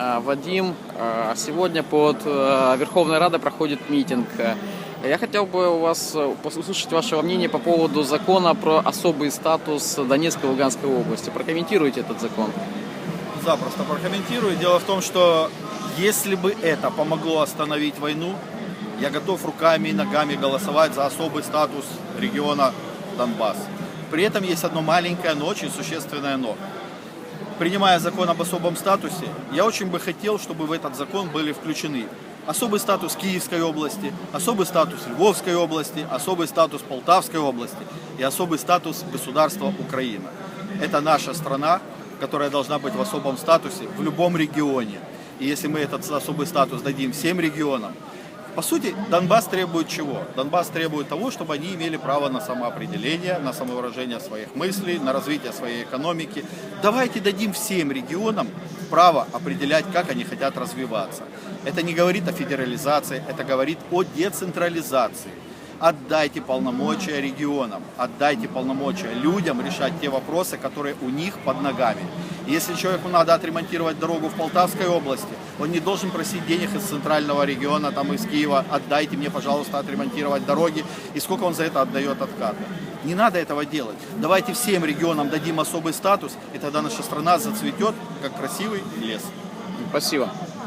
Э, Вадим, э, сегодня под э, Верховной Радой проходит митинг. Я хотел бы у вас э, услышать ваше мнение по поводу закона про особый статус Донецкой и Луганской области. Прокомментируйте этот закон. Запросто прокомментирую. Дело в том, что если бы это помогло остановить войну, я готов руками и ногами голосовать за особый статус региона Донбасс. При этом есть одно маленькое, но очень существенное но. Принимая закон об особом статусе, я очень бы хотел, чтобы в этот закон были включены особый статус Киевской области, особый статус Львовской области, особый статус Полтавской области и особый статус государства Украина. Это наша страна, которая должна быть в особом статусе в любом регионе. И если мы этот особый статус дадим всем регионам, по сути, Донбасс требует чего? Донбасс требует того, чтобы они имели право на самоопределение, на самовыражение своих мыслей, на развитие своей экономики. Давайте дадим всем регионам право определять, как они хотят развиваться. Это не говорит о федерализации, это говорит о децентрализации. Отдайте полномочия регионам, отдайте полномочия людям решать те вопросы, которые у них под ногами. Если человеку надо отремонтировать дорогу в Полтавской области, он не должен просить денег из центрального региона, там из Киева, отдайте мне, пожалуйста, отремонтировать дороги, и сколько он за это отдает отката. Не надо этого делать. Давайте всем регионам дадим особый статус, и тогда наша страна зацветет, как красивый лес. Спасибо.